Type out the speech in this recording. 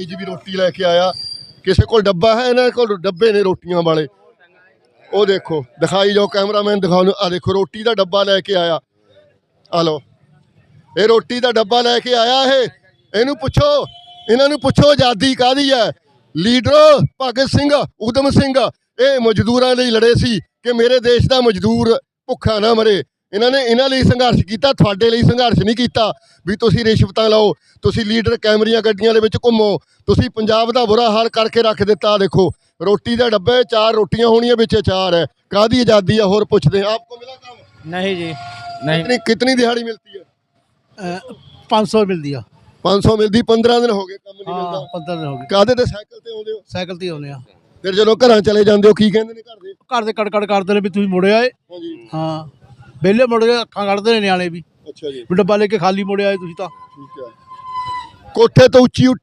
ਜੀ ਵੀ ਰੋਟੀ ਲੈ ਕੇ ਆਇਆ। ਕਿਸੇ ਕੋਲ ਡੱਬਾ ਹੈ, ਇਹਨਾਂ ਕੋਲ ਡੱਬੇ ਨੇ ਰੋਟੀਆਂ ਵਾਲੇ। ਉਹ ਦੇਖੋ, ਦਿਖਾਈ ਜਾਓ ਕੈਮਰਾਮੈਨ ਦਿਖਾਉਣ ਆ ਦੇਖੋ, ਰੋਟੀ ਦਾ ਡੱਬਾ ਲੈ ਕੇ ਆਇਆ। ਆ ਲਓ। ਇਹ ਰੋਟੀ ਦਾ ਡੱਬਾ ਲੈ ਕੇ ਆਇਆ ਇਹ। ਇਹਨੂੰ ਪੁੱਛੋ, ਇਹਨਾਂ ਨੂੰ ਪੁੱਛੋ, ਆਜ਼ਾਦੀ ਕਾਦੀ ਹੈ? ਲੀਡਰ ਭਗਤ ਸਿੰਘ ਉਦਮ ਸਿੰਘ, ਇਹ ਮਜ਼ਦੂਰਾਂ ਲਈ ਲੜੇ ਸੀ ਕਿ ਮੇਰੇ ਦੇਸ਼ ਦਾ ਮਜ਼ਦੂਰ ਭੁੱਖਾ ਨਾ ਮਰੇ। ਇਹਨਾਂ ਨੇ ਇਹਨਾਂ ਲਈ ਸੰਘਰਸ਼ ਕੀਤਾ ਤੁਹਾਡੇ ਲਈ ਸੰਘਰਸ਼ ਨਹੀਂ ਕੀਤਾ। ਵੀ ਤੁਸੀਂ ਰਿਸ਼ਵਤਾਂ ਲਓ ਤੁਸੀਂ ਲੀਡਰ ਕੈਮਰੀਆਂ ਗੱਡੀਆਂ ਦੇ ਵਿੱਚ ਘੁੰਮੋ ਤੁਸੀਂ ਪੰਜਾਬ ਦਾ ਬੁਰਾ ਹਾਲ ਕਰਕੇ ਰੱਖ ਦਿੱਤਾ। ਦੇਖੋ ਰੋਟੀ ਦਾ ਡੱਬਾ ਚਾਰ ਰੋਟੀਆਂ ਹੋਣੀਆਂ ਵਿੱਚ ਚਾਰ ਹੈ। ਕਾਦੀ ਆਜ਼ਾਦੀ ਹੈ ਹੋਰ ਪੁੱਛਦੇ ਆਪਕੋ ਮਿਲਾ ਕੰਮ? ਨਹੀਂ ਜੀ ਨਹੀਂ। ਕਿੰਨੀ ਕਿੰਨੀ ਦਿਹਾੜੀ ਮਿਲਦੀ ਹੈ? 500 ਮਿਲਦੀ ਆ। 500 ਮਿਲਦੀ 15 ਦਿਨ ਹੋ ਗਏ ਕੰਮ ਨਹੀਂ ਮਿਲਦਾ। 15 ਦਿਨ ਹੋ ਗਏ। ਕਾਦੇ ਤੇ ਸਾਈਕਲ ਤੇ ਆਉਂਦੇ ਹੋ? ਸਾਈਕਲ ਤੇ ਆਉਂਦੇ ਆ। ਫਿਰ ਜਦੋਂ ਘਰਾਂ ਚਲੇ ਜਾਂਦੇ ਹੋ ਕੀ ਕਹਿੰਦੇ ਨੇ ਘਰ ਦੇ? ਘਰ ਦੇ ਕੜਕੜ ਕਰਦੇ ਨੇ ਵੀ ਤੁਸੀਂ ਮੁੜੇ ਆਏ। ਹਾਂ। ਵਿਹਲੇ ਮੁੜ ਗਏ ਅੱਖਾਂ ਕੱਢਦੇ ਨੇ ਨਿਆਣੇ ਵੀ। ਅੱਛਾ ਜੀ। ਵੀ ਡੱਬਾ ਲੈ ਕੇ ਖਾਲੀ ਮੁੜੇ ਆਏ ਤੁਸੀਂ ਤਾਂ। ਠੀਕ ਹੈ। ਕੋਠੇ ਤੋਂ ਉੱਚੀ ਉੱਠ